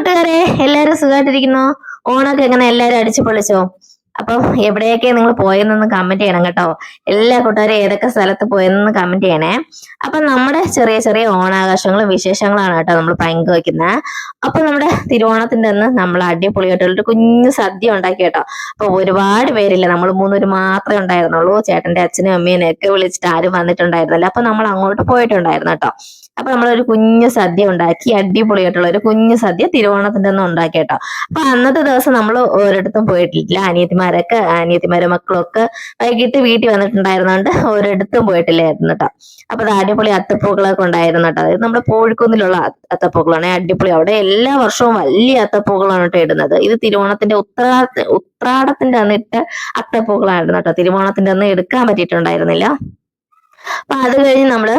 കൂട്ടുകാരെ എല്ലാരും സുഖമായിട്ടിരിക്കുന്നു ഓണൊക്കെ എങ്ങനെ എല്ലാരും അടിച്ചു പൊളിച്ചോ? അപ്പം എവിടെയൊക്കെ നിങ്ങൾ പോയെന്നൊന്ന് കമന്റ് ചെയ്യണം കേട്ടോ. എല്ലാ കൂട്ടുകാരും ഏതൊക്കെ സ്ഥലത്ത് പോയെന്നൊന്ന് കമന്റ് ചെയ്യണേ. അപ്പൊ നമ്മുടെ ചെറിയ ചെറിയ ഓണാഘോഷങ്ങളും വിശേഷങ്ങളാണ് കേട്ടോ നമ്മൾ പങ്കുവെക്കുന്നത് അപ്പൊ നമ്മുടെ തിരുവോണത്തിന്റെ അന്ന് നമ്മൾ ഒരു കുഞ്ഞു സദ്യ ഉണ്ടാക്കി കേട്ടോ. അപ്പൊ ഒരുപാട് പേരില്ല നമ്മൾ മൂന്നൂര് മാത്രമേ ഉണ്ടായിരുന്നുള്ളൂ. ചേട്ടന്റെ അച്ഛനും അമ്മേനെ ഒക്കെ വിളിച്ചിട്ട് ആരും വന്നിട്ടുണ്ടായിരുന്നില്ല. അപ്പൊ നമ്മൾ അങ്ങോട്ട് പോയിട്ടുണ്ടായിരുന്നു കേട്ടോ. അപ്പൊ നമ്മളൊരു കുഞ്ഞു സദ്യ ഉണ്ടാക്കി അടിപൊളിയായിട്ടുള്ള ഒരു കുഞ്ഞു സദ്യ തിരുവോണത്തിന്റെ ഒന്നും ഉണ്ടാക്കി കേട്ടോ അപ്പൊ അന്നത്തെ ദിവസം നമ്മൾ ഒരിടത്തും പോയിട്ടില്ല. അനിയത്തിമാരൊക്കെ അനിയത്തിമാരും മക്കളൊക്കെ വൈകിട്ട് വീട്ടിൽ വന്നിട്ടുണ്ടായിരുന്നോണ്ട് ഒരിടത്തും പോയിട്ടില്ലായിരുന്നു കേട്ടോ അപ്പൊ അത് അടിപൊളി അത്തപ്പൂക്കളൊക്കെ ഉണ്ടായിരുന്നു കേട്ടോ അതായത് നമ്മുടെ കോഴിക്കുന്നിലുള്ള അത്തപ്പൂക്കളാണ്. അടിപൊളി. അവിടെ എല്ലാ വർഷവും വലിയ അത്തപ്പൂക്കളാണ് കേട്ടോ ഇടുന്നത്. ഇത് തിരുവോണത്തിന്റെ ഉത്രാ ഉത്രാടത്തിന്റെ അന്ന് ഇട്ട അത്തപ്പൂക്കളായിരുന്നു കേട്ടോ തിരുവോണത്തിന്റെ അന്ന് എടുക്കാൻ പറ്റിയിട്ടുണ്ടായിരുന്നില്ല. അപ്പൊ അത് കഴിഞ്ഞ് നമ്മൾ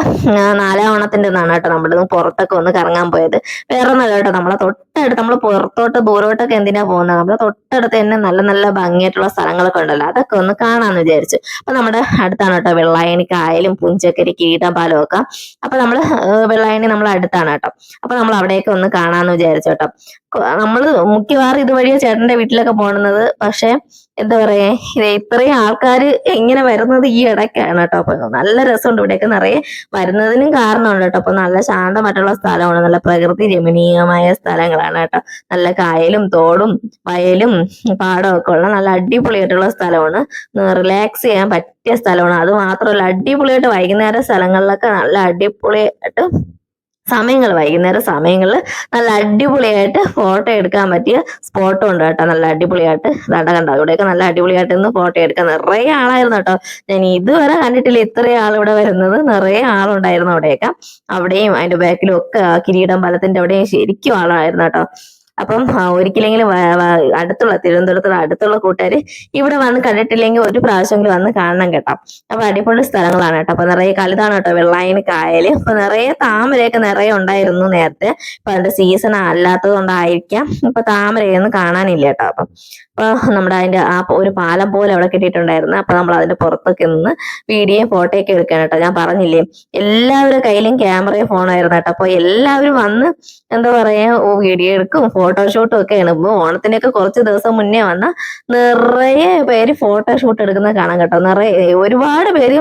നാലാം ഓണത്തിന്റെ അന്നാണ് കേട്ടോ നമ്മൾ പുറത്തൊക്കെ ഒന്ന് കറങ്ങാൻ പോയത്. വേറെ ഒന്നല്ല കേട്ടോ നമ്മളെ തൊട്ടടുത്ത് നമ്മൾ പുറത്തോട്ട് ദൂരോട്ടൊക്കെ എന്തിനാ പോകുന്നത് നമ്മൾ തൊട്ടടുത്ത് തന്നെ നല്ല നല്ല ഭംഗിയായിട്ടുള്ള സ്ഥലങ്ങളൊക്കെ ഉണ്ടല്ലോ. അതൊക്കെ ഒന്ന് കാണാന്ന് വിചാരിച്ചു. അപ്പൊ നമ്മുടെ അടുത്താണ് കേട്ടോ വെള്ളായണി കായലും പുഞ്ചക്കരി കീടപാലം ഒക്കെ അപ്പൊ നമ്മൾ വെള്ളായണി നമ്മൾ അടുത്താണ് കേട്ടോ. അപ്പൊ നമ്മൾ അവിടെയൊക്കെ ഒന്ന് കാണാന്ന് വിചാരിച്ചു കേട്ടോ. നമ്മൾ നമ്മൾ ഇതുവഴിയോ ചേട്ടന്റെ വീട്ടിലൊക്കെ പോണത് പക്ഷെ എന്താ പറയാ ഇത് ഇത്രയും ആൾക്കാർ എങ്ങനെ വരുന്നത് ഈ ഇടയ്ക്കാണ് കേട്ടോ. അപ്പൊ നല്ല രസമുണ്ട് ഇവിടെയൊക്കെ നിറയെ വരുന്നതിനും കാരണമുണ്ട് കേട്ടോ. അപ്പൊ നല്ല ശാന്തമായിട്ടുള്ള സ്ഥലമാണ്. നല്ല പ്രകൃതി രമണീയമായ സ്ഥലങ്ങളാണ് കേട്ടോ. നല്ല കായലും തോടും വയലും പാടവും ഒക്കെ ഉള്ള നല്ല അടിപൊളിയായിട്ടുള്ള സ്ഥലമാണ്. റിലാക്സ് ചെയ്യാൻ പറ്റിയ സ്ഥലമാണ്. അത് മാത്രമല്ല അടിപൊളിയായിട്ട് വൈകുന്നേരം സ്ഥലങ്ങളിലൊക്കെ നല്ല അടിപൊളിയായിട്ട് സമയങ്ങൾ വൈകുന്നേരം സമയങ്ങളിൽ നല്ല അടിപൊളിയായിട്ട് ഫോട്ടോ എടുക്കാൻ പറ്റിയ സ്പോട്ടും ഉണ്ട് കേട്ടോ. നല്ല അടിപൊളിയായിട്ട് ദാണ്ട കണ്ടോ? ഇവിടെയൊക്കെ നല്ല അടിപൊളിയായിട്ട് നിന്ന് ഫോട്ടോ എടുക്കാൻ നിറയെ ആളായിരുന്നു കേട്ടോ. ഞാൻ ഇതുവരെ കണ്ടിട്ടില്ല ഇത്രയും ഇവിടെ വരുന്നത്. നിറയെ ആളുണ്ടായിരുന്നു അവിടെയൊക്കെ. അവിടെയും അതിന്റെ ബാക്കിലും ഒക്കെ കിരീടം പാലത്തിന്റെ അവിടെയും ശരിക്കും ആളായിരുന്നു കേട്ടോ. അപ്പം ഒരിക്കലെങ്കിലും അടുത്തുള്ള തിരുവനന്തപുരത്തുള്ള അടുത്തുള്ള കൂട്ടുകാർ ഇവിടെ വന്ന് കണ്ടിട്ടില്ലെങ്കിൽ ഒരു പ്രാവശ്യമെങ്കിലും വന്ന് കാണണം കേട്ടോ. അപ്പൊ അടിപൊളി സ്ഥലങ്ങളാണ് കേട്ടോ. അപ്പൊ നിറയെ കളിതാണ് കേട്ടോ വെള്ളായന് കായൽ അപ്പൊ നിറയെ താമരയൊക്കെ നിറയെ ഉണ്ടായിരുന്നു നേരത്തെ. അപ്പൊ അതിന്റെ സീസൺ അല്ലാത്തത് കൊണ്ടായിരിക്കാം. ഇപ്പൊ താമരയൊന്നും കാണാനില്ല കേട്ടോ. അപ്പം അപ്പൊ നമ്മുടെ അതിന്റെ ആ ഒരു പാലം പോലെ അവിടെ കിട്ടിയിട്ടുണ്ടായിരുന്നു. അപ്പൊ നമ്മൾ അതിന്റെ പുറത്തൊക്കെ നിന്ന് വീഡിയോ ഫോട്ടോ ഒക്കെ എടുക്കാൻ കേട്ടോ. ഞാൻ പറഞ്ഞില്ലേ എല്ലാവരുടെ കയ്യിലും ക്യാമറയും ഫോണായിരുന്നു കേട്ടോ. അപ്പൊ എല്ലാവരും വന്ന് എന്താ പറയാ വീഡിയോ എടുക്കും ഫോട്ടോഷൂട്ടും ഒക്കെയാണ് ഇപ്പൊ ഓണത്തിനൊക്കെ കുറച്ച് ദിവസം മുന്നേ വന്ന നിറയെ പേര് ഫോട്ടോഷൂട്ട് എടുക്കുന്നത് കാണാൻ കേട്ടോ. നിറയെ ഒരുപാട് പേര്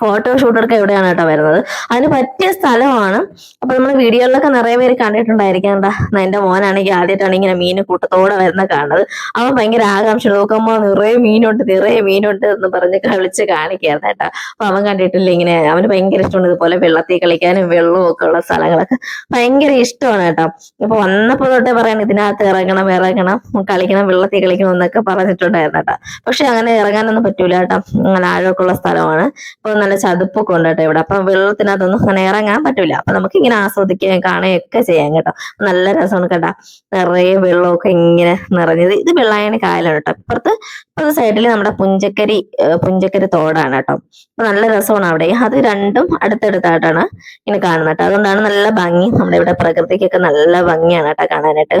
ഫോട്ടോ എവിടെയാണ് കേട്ടോ വരുന്നത്? അതിന് പറ്റിയ സ്ഥലമാണ്. അപ്പൊ നമ്മൾ വീഡിയോയിലൊക്കെ നിറയെ പേര് കണ്ടിട്ടുണ്ടായിരിക്കാം എന്താ എന്റെ മോനാണെങ്കിൽ ആദ്യമായിട്ടാണ് ഇങ്ങനെ മീൻ കൂട്ടത്തോടെ വരുന്ന കാണുന്നത്. അവൻ ഭയങ്കര ആകാംക്ഷ നോക്കുമ്പോ നിറയെ മീനുണ്ട് നിറയെ മീനുണ്ട് എന്ന് പറഞ്ഞ് കളിച്ച് കാണിക്കായിരുന്നു കേട്ടോ. അപ്പൊ അവൻ കണ്ടിട്ടില്ല ഇങ്ങനെ അവന് ഭയങ്കര ഇഷ്ടമാണ് ഇതുപോലെ വെള്ളത്തിൽ കളിക്കാനും വെള്ളവും ഒക്കെ ഉള്ള സ്ഥലങ്ങളൊക്കെ. ഭയങ്കര ഇഷ്ടമാണ് കേട്ടോ. അപ്പൊ വന്നപ്പോ തൊട്ടേ പറയാൻ ഇതിനകത്ത് ഇറങ്ങണം ഇറങ്ങണം കളിക്കണം വെള്ളത്തിൽ കളിക്കണം എന്നൊക്കെ പറഞ്ഞിട്ടുണ്ടായിരുന്നു കേട്ടോ. പക്ഷെ അങ്ങനെ ഇറങ്ങാനൊന്നും പറ്റൂല കേട്ടോ. അങ്ങനെ ആഴമൊക്കെ ഉള്ള സ്ഥലമാണ്. അപ്പൊ നല്ല ചതുപ്പൊക്കെ ഉണ്ട് കേട്ടോ ഇവിടെ. അപ്പൊ വെള്ളത്തിനകത്തൊന്നും അങ്ങനെ ഇറങ്ങാൻ പറ്റൂല. അപ്പൊ നമുക്ക് ഇങ്ങനെ ആസ്വദിക്കുകയും കാണുകയും ഒക്കെ ചെയ്യാം കേട്ടോ. നല്ല രസമാണ് കേട്ടോ. നിറയെ വെള്ളമൊക്കെ ഇങ്ങനെ നിറഞ്ഞത് ഇത് വെള്ളായണി കായലാണ് കേട്ടോ. ഇപ്പുറത്ത് ഇപ്പുറത്തെ സൈഡിൽ നമ്മുടെ പുഞ്ചക്കരി പുഞ്ചക്കരി തോടാണ് കേട്ടോ. അപ്പൊ നല്ല രസമാണ് അവിടെ. അത് രണ്ടും അടുത്തടുത്തായിട്ടാണ് ഇങ്ങനെ കാണുന്നത് കേട്ടോ. അതുകൊണ്ടാണ് നല്ല ഭംഗി. നമ്മുടെ ഇവിടെ പ്രകൃതിക്കൊക്കെ നല്ല ഭംഗിയാണ് കേട്ടോ കാണാനായിട്ട്.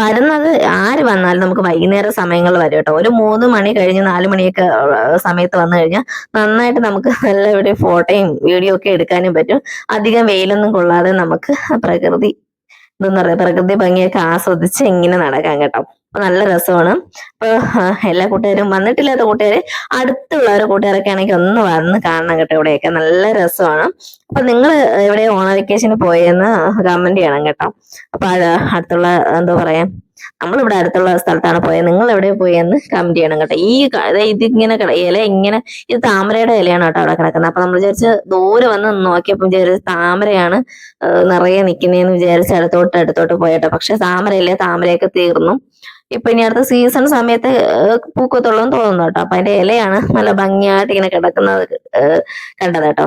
വരുന്നത് ആര് വന്നാലും നമുക്ക് വൈകുന്നേര സമയങ്ങളിൽ വരും കേട്ടോ. ഒരു മൂന്ന് മണി കഴിഞ്ഞ് നാല് മണിയൊക്കെ സമയത്ത് വന്നു കഴിഞ്ഞാൽ നന്നായിട്ട് നമുക്ക് നല്ല ഇവിടെ ഫോട്ടോയും വീഡിയോ ഒക്കെ എടുക്കാനും പറ്റും. അധികം വെയിലൊന്നും കൊള്ളാതെ നമുക്ക് പ്രകൃതി എന്താ പറയാ പ്രകൃതി ഭംഗിയൊക്കെ ആസ്വദിച്ച് ഇങ്ങനെ നടക്കാം കേട്ടോ. അപ്പൊ നല്ല രസമാണ്. അപ്പൊ എല്ലാ കൂട്ടുകാരും വന്നിട്ടില്ലാത്ത കൂട്ടുകാരെ അടുത്തുള്ള ഒരു കൂട്ടുകാരൊക്കെ ആണെങ്കിൽ ഒന്ന് വന്ന് കാണണം കേട്ടോ ഇവിടെയൊക്കെ. നല്ല രസമാണ്. അപ്പൊ നിങ്ങൾ എവിടെ ഓണ വെക്കേഷന് പോയെന്ന് കമന്റ് ചെയ്യണം കേട്ടോ. അപ്പൊ അടുത്തുള്ള എന്താ പറയാ നമ്മളിവിടെ അടുത്തുള്ള സ്ഥലത്താണ് പോയത് നിങ്ങൾ എവിടെ പോയെന്ന് കമന്റ് ചെയ്യണം കേട്ടോ. ഈ ഇതിങ്ങനെ ഇല ഇങ്ങനെ ഇത് താമരയുടെ ഇലയാണ് കേട്ടോ അവിടെ കിടക്കുന്നത്. അപ്പൊ നമ്മൾ വിചാരിച്ച് ദൂരെ വന്ന് നോക്കിയപ്പോൾ വിചാരിച്ച് താമരയാണ് നിറയെ നിൽക്കുന്നതെന്ന് വിചാരിച്ച് അടുത്തോട്ട് അടുത്തോട്ട് പോയട്ടോ പക്ഷെ താമരയില്ലേ? താമരയൊക്കെ തീർന്നു. ഇപ്പൊ ഇനി അടുത്ത സീസൺ സമയത്ത് പൂക്കത്തുള്ളൂ തോന്നുന്നു കേട്ടോ. അപ്പൊ അതിന്റെ ഇലയാണ് നല്ല ഭംഗിയായിട്ട് ഇങ്ങനെ കിടക്കുന്നത് കണ്ടത് കേട്ടോ.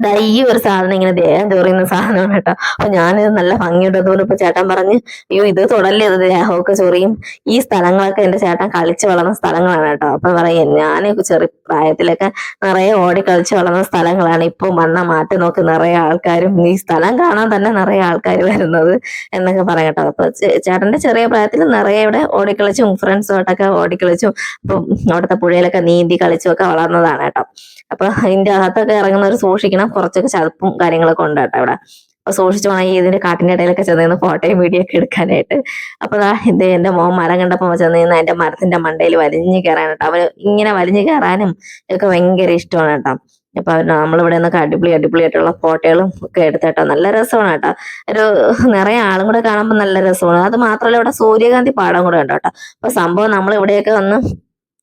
ഈ ഒരു സാധനം ഇങ്ങനെ ദേഹം ചോറിയുന്ന സാധനമാണ് കേട്ടോ. അപ്പൊ ഞാനിത് നല്ല ഭംഗിയുണ്ട്. അതുപോലെ ഇപ്പൊ ചേട്ടൻ പറഞ്ഞ് അയ്യോ ഇത് തുടല്ലേ? ഇത് ദേഹമൊക്കെ ചൊറിയും. ഈ സ്ഥലങ്ങളൊക്കെ എന്റെ ചേട്ടൻ കളിച്ച് വളർന്ന സ്ഥലങ്ങളാണ് കേട്ടോ. അപ്പൊ പറയാം ഞാൻ ചെറിയ പ്രായത്തിലൊക്കെ നിറയെ ഓടി കളിച്ച് വളർന്ന സ്ഥലങ്ങളാണ്. ഇപ്പൊ വന്ന മാറ്റി നോക്കി നിറയെ ആൾക്കാരും ഈ സ്ഥലം കാണാൻ തന്നെ നിറയെ ആൾക്കാർ വരുന്നത് എന്നൊക്കെ പറയാം കേട്ടോ. അപ്പൊ ചേട്ടന്റെ ചെറിയ പ്രായത്തിൽ നിറയെ ഇവിടെ ഓടിക്കളിച്ചും ഫ്രണ്ട്സുമായിട്ടൊക്കെ ഓടിക്കളിച്ചും ഇപ്പം അവിടുത്തെ പുഴയിലൊക്കെ നീന്തി കളിച്ചും ഒക്കെ വളർന്നതാണ് കേട്ടോ. അപ്പൊ അതിന്റെ അകത്തൊക്കെ ഇറങ്ങുന്നവർ സൂക്ഷിക്കണം. കുറച്ചൊക്കെ ചതുപ്പും കാര്യങ്ങളൊക്കെ ഉണ്ട് കേട്ടോ ഇവിടെ അപ്പൊ സൂക്ഷിച്ചു ഈ ഇതിന്റെ കാട്ടിന്റെ ഇടയിലൊക്കെ ചെന്ന് നിന്ന് ഫോട്ടോയും വീഡിയോ ഒക്കെ എടുക്കാനായിട്ട്. അപ്പൊ ഇത് എന്റെ മോൻ മരം കണ്ടപ്പോ ചെന്ന് നിന്ന് എന്റെ മരത്തിന്റെ മണ്ടയിൽ വലിഞ്ഞു കയറാനായിട്ട് അവന് ഇങ്ങനെ വലിഞ്ഞു കയറാനും ഒക്കെ ഭയങ്കര ഇഷ്ടമാണ് കേട്ടോ. അപ്പൊ അവർ നമ്മളിവിടെ നിന്നൊക്കെ അടിപൊളി അടിപൊളിയായിട്ടുള്ള ഫോട്ടോകളും ഒക്കെ എടുത്തേട്ടോ നല്ല രസമാണ് കേട്ടോ. ഒരു നിറയെ ആളും കൂടെ കാണുമ്പോൾ നല്ല രസമാണ്. അത് മാത്രമല്ല ഇവിടെ സൂര്യകാന്തി പാടം കൂടെ ഉണ്ട് കേട്ടോ. അപ്പൊ സംഭവം നമ്മൾ ഇവിടെയൊക്കെ വന്ന്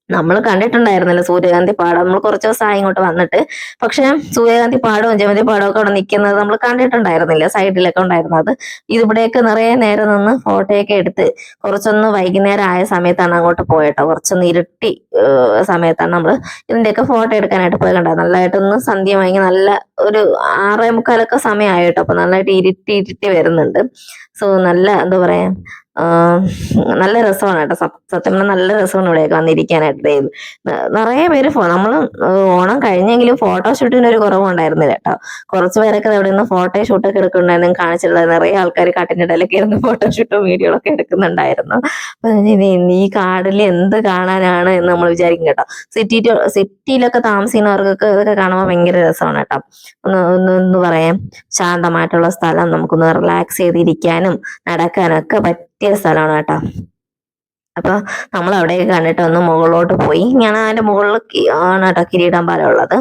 നമ്മൾ കണ്ടിട്ടുണ്ടായിരുന്നല്ലോ സൂര്യകാന്തി പാടം. നമ്മൾ കുറച്ച് ദിവസമായി ഇങ്ങോട്ട് വന്നിട്ട്. പക്ഷെ സൂര്യകാന്തി പാടവും ജമന്തി പാടവും ഒക്കെ അവിടെ നിൽക്കുന്നത് നമ്മൾ കണ്ടിട്ടുണ്ടായിരുന്നില്ല. സൈഡിലൊക്കെ ഉണ്ടായിരുന്നത് ഇതിവിടെയൊക്കെ നിറയെ നേരം നിന്ന് ഫോട്ടോയൊക്കെ എടുത്ത് കുറച്ചൊന്ന് വൈകുന്നേരം ആയ സമയത്താണ് അങ്ങോട്ട് പോയട്ടോ. കുറച്ചൊന്ന് ഇരുട്ടി സമയത്താണ് നമ്മൾ ഇതിന്റെയൊക്കെ ഫോട്ടോ എടുക്കാനായിട്ട് പോയി നല്ലതായിട്ടൊന്ന് സന്ധ്യ വാങ്ങി നല്ല ഒരു ആറേ മുക്കാലൊക്കെ സമയമായിട്ടോ അപ്പൊ നന്നായിട്ട് ഇരുട്ടി ഇരുട്ടി വരുന്നുണ്ട്. സോ നല്ല എന്താ പറയാ നല്ല രസമാണ് കേട്ടോ. സത്യം നല്ല രസമാണ് ഇവിടെയൊക്കെ വന്നിരിക്കാനായിട്ട്. നിറയെ പേര് നമ്മൾ ഓണം കഴിഞ്ഞെങ്കിലും ഫോട്ടോ ഷൂട്ടിന് ഒരു കുറവുണ്ടായിരുന്നില്ല കേട്ടോ. കുറച്ച് പേരൊക്കെ അവിടെ നിന്ന് ഫോട്ടോ ഷൂട്ടൊക്കെ എടുക്കുന്നുണ്ടായിരുന്നു കാണിച്ചിട്ടുള്ളത് നിറയെ ആൾക്കാർ കാട്ടിന്റെ ഇടയിലൊക്കെ ഇരുന്ന് ഫോട്ടോ ഷൂട്ടും വീഡിയോകളൊക്കെ എടുക്കുന്നുണ്ടായിരുന്നു. അപ്പൊ ഈ കാടിൽ എന്ത് കാണാനാണ് എന്ന് നമ്മൾ വിചാരിക്കും കേട്ടോ. സിറ്റി സിറ്റിയിലൊക്കെ താമസിക്കുന്നവർക്കൊക്കെ ഇതൊക്കെ കാണുമ്പോൾ ഭയങ്കര രസമാണ് കേട്ടോ. ഒന്ന് ഒന്ന് പറയാം. ശാന്തമായിട്ടുള്ള സ്ഥലം നമുക്കൊന്ന് റിലാക്സ് ചെയ്തിരിക്കാനും നടക്കാനും ഒക്കെ പറ്റിയ സ്ഥലമാണ് കേട്ടോ. അപ്പൊ നമ്മൾ അവിടെയൊക്കെ കണ്ടിട്ട് ഒന്ന് മുകളിലോട്ട് പോയി. ഞാൻ അതിന്റെ മുകളിൽ ആണ് കേട്ടോ കിരീടം പാലം ഉള്ളത്.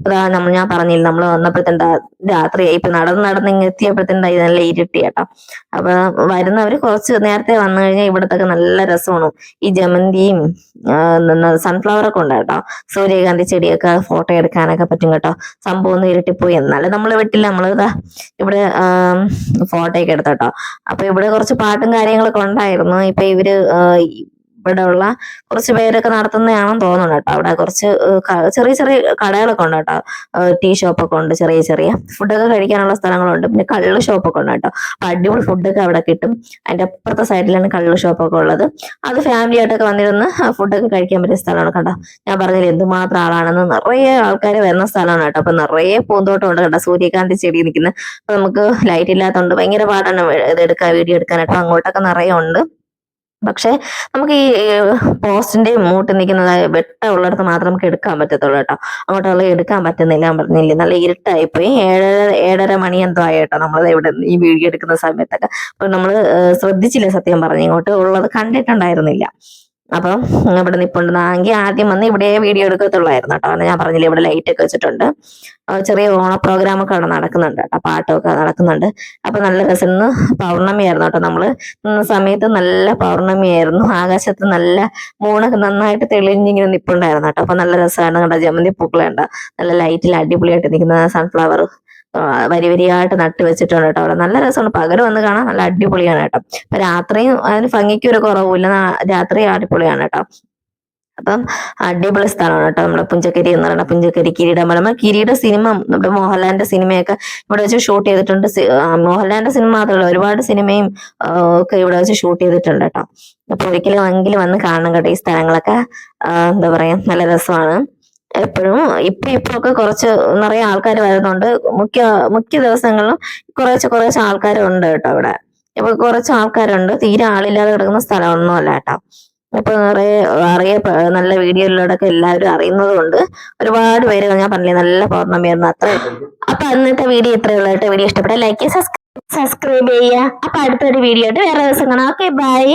അതാ നമ്മൾ ഞാൻ പറഞ്ഞില്ല നമ്മൾ വന്നപ്പോഴത്തെന്താ രാത്രി ഇപ്പൊ നടന്ന് നടന്ന് ഇങ്ങ് ഇത് നല്ല ഇരുട്ടി കേട്ടോ. അപ്പൊ വരുന്നവര് കുറച്ച് നേരത്തെ വന്നു കഴിഞ്ഞാൽ ഇവിടത്തൊക്കെ നല്ല രസമാണ്. ഈ ജമന്തിയും സൺഫ്ലവർ ഒക്കെ ഉണ്ട് കേട്ടോ. സൂര്യകാന്തി ചെടിയൊക്കെ ഫോട്ടോ എടുക്കാനൊക്കെ പറ്റും കേട്ടോ. സംഭവം ഒന്ന് ഇരുട്ടിപ്പോയി. എന്നാലും നമ്മൾ വിട്ടില്ല. നമ്മൾ ഇതാ ഇവിടെ ഫോട്ടോ ഒക്കെ എടുത്തോട്ടോ അപ്പൊ ഇവിടെ കുറച്ച് പാട്ടും കാര്യങ്ങളൊക്കെ ഉണ്ടായിരുന്നു. ഇപ്പൊ ഇവർ ആ, ഇവിടെ ഉള്ള കുറച്ച് പേരൊക്കെ നടത്തുന്നതാണെന്ന് തോന്നുന്നു കേട്ടോ. അവിടെ കുറച്ച് ചെറിയ ചെറിയ കടകളൊക്കെ ഉണ്ട് കേട്ടോ. ടീ ഷോപ്പൊക്കെ ഉണ്ട് ചെറിയ ചെറിയ. ഫുഡൊക്കെ കഴിക്കാനുള്ള സ്ഥലങ്ങളുണ്ട്. പിന്നെ കള്ള് ഷോപ്പൊക്കെ ഉണ്ട് കേട്ടോ. അപ്പൊ അടിപൊളി ഫുഡൊക്കെ അവിടെ കിട്ടും. അതിന്റെ അപ്പുറത്തെ സൈഡിലാണ് കള്ള് ഷോപ്പൊക്കെ ഉള്ളത്. അത് ഫാമിലി ആയിട്ടൊക്കെ വന്നിരുന്ന് ഫുഡൊക്കെ കഴിക്കാൻ പറ്റിയ സ്ഥലമാണ് കേട്ടോ. ഞാൻ പറഞ്ഞില്ല എന്തുമാത്രം ആളാണെന്ന് നിറയെ ആൾക്കാർ വരുന്ന സ്ഥലമാണ് കേട്ടോ. അപ്പൊ നിറയെ പൂന്തോട്ടം ഉണ്ട് കേട്ടോ. സൂര്യകാന്തി ചെടി നിൽക്കുന്നത് അപ്പൊ നമുക്ക് ലൈറ്റ് ഇല്ലാത്തതുകൊണ്ട് ഭയങ്കര പാടാണ് ഇത് എടുക്കാൻ വീഡിയോ എടുക്കാനായിട്ട് അങ്ങോട്ടൊക്കെ നിറയെ ഉണ്ട്. പക്ഷെ നമുക്ക് ഈ പോസ്റ്റിന്റെ മൂട്ട് നിൽക്കുന്നത് വെട്ട ഉള്ളിടത്ത് മാത്രം നമുക്ക് എടുക്കാൻ പറ്റത്തുള്ളൂ കേട്ടോ. അങ്ങോട്ടുള്ള എടുക്കാൻ പറ്റുന്നില്ല. പറഞ്ഞില്ല നല്ല ഇരുട്ടായി പോയി ഏഴര ഏഴര മണി എന്തോ ആയി കേട്ടോ നമ്മൾ ഇവിടെ ഈ വീഡിയോ എടുക്കുന്ന സമയത്തൊക്കെ. അപ്പൊ നമ്മൾ ശ്രദ്ധിച്ചില്ല സത്യം പറഞ്ഞു ഇങ്ങോട്ട് ഉള്ളത് കണ്ടിട്ടുണ്ടായിരുന്നില്ല. അപ്പം ഇവിടെ നിപ്പുണ്ടെന്നെങ്കിൽ ആദ്യം വന്ന് ഇവിടെ വീഡിയോ എടുക്കത്തുള്ളായിരുന്നു കേട്ടോ. അന്ന് ഞാൻ പറഞ്ഞില്ലേ ഇവിടെ ലൈറ്റ് ഒക്കെ വെച്ചിട്ടുണ്ട്. ചെറിയ ഓണ പ്രോഗ്രാം ഒക്കെ അവിടെ നടക്കുന്നുണ്ട് കേട്ടോ. പാട്ടൊക്കെ നടക്കുന്നുണ്ട്. അപ്പൊ നല്ല രസം. ഇന്ന് പൗർണമിയായിരുന്നു കേട്ടോ നമ്മൾ. സമയത്ത് നല്ല പൗർണമിയായിരുന്നു. ആകാശത്ത് നല്ല മൂണൊക്കെ നന്നായിട്ട് തെളിഞ്ഞിങ്ങനെ നിപ്പുണ്ടായിരുന്നു കേട്ടോ. അപ്പൊ നല്ല രസമാണ്. കേട്ടോ ജമന്തി പൂക്കളുണ്ട് നല്ല ലൈറ്റിൽ അടിപൊളിയായിട്ട് നിൽക്കുന്ന സൺഫ്ലവർ വരി വരിയായിട്ട് നട്ട് വെച്ചിട്ടുണ്ട് കേട്ടോ. അവിടെ നല്ല രസമാണ് പകരം വന്ന് കാണാൻ നല്ല അടിപൊളിയാണ് കേട്ടോ. അപ്പൊ രാത്രിയും അതിന് ഭംഗിക്ക് ഒരു കുറവുമില്ല. നാ- രാത്രി അടിപൊളിയാണ് കേട്ടോ. അപ്പം അടിപൊളി സ്ഥലമാണ് കേട്ടോ നമ്മുടെ പുഞ്ചക്കരി എന്ന് പറയുന്ന പുഞ്ചക്കരി കിരീടമലമ കിരീട സിനിമ നമ്മുടെ മോഹൻലാലിന്റെ സിനിമയൊക്കെ ഇവിടെ വെച്ച് ഷൂട്ട് ചെയ്തിട്ടുണ്ട്. മോഹൻലാലിന്റെ സിനിമ മാത്രമല്ല ഒരുപാട് സിനിമയും ഒക്കെ ഇവിടെ വെച്ച് ഷൂട്ട് ചെയ്തിട്ടുണ്ട് കേട്ടോ. അപ്പൊ ഒരിക്കലും എങ്കിലും വന്ന് കാണണം കേട്ടോ ഈ സ്ഥലങ്ങളൊക്കെ. എന്താ പറയാ നല്ല രസമാണ്. എപ്പോഴും ഇപ്പൊ ഇപ്പൊ കുറച്ച് നിറയെ ആൾക്കാർ വരുന്നുണ്ട്. മുഖ്യ മുഖ്യ ദിവസങ്ങളിലും കുറേശ്ശെ കുറേശ്ശെ ആൾക്കാരുണ്ട് കേട്ടോ ഇവിടെ ഇപ്പൊ കുറച്ച് ആൾക്കാരുണ്ട്. തീരെ ആളില്ലാതെ കിടക്കുന്ന സ്ഥലമൊന്നും അല്ല കേട്ടോ. ഇപ്പൊ നിറയെ അറിയ നല്ല വീഡിയോയിലൂടെയൊക്കെ എല്ലാവരും അറിയുന്നതുകൊണ്ട് ഒരുപാട് പേര് ഞാൻ പറഞ്ഞില്ലേ നല്ല പൗർണമിയായിരുന്നു അത്ര. അപ്പൊ അന്നത്തെ വീഡിയോ ഇത്രയുള്ള കേട്ടോ. വീഡിയോ ഇഷ്ടപ്പെട്ട ലൈക്ക് സബ്സ്ക്രൈബ് ചെയ്യുക. അപ്പൊ അടുത്തൊരു വീഡിയോ ആയിട്ട് വേറെ ദിവസം കാണാം. Okay bye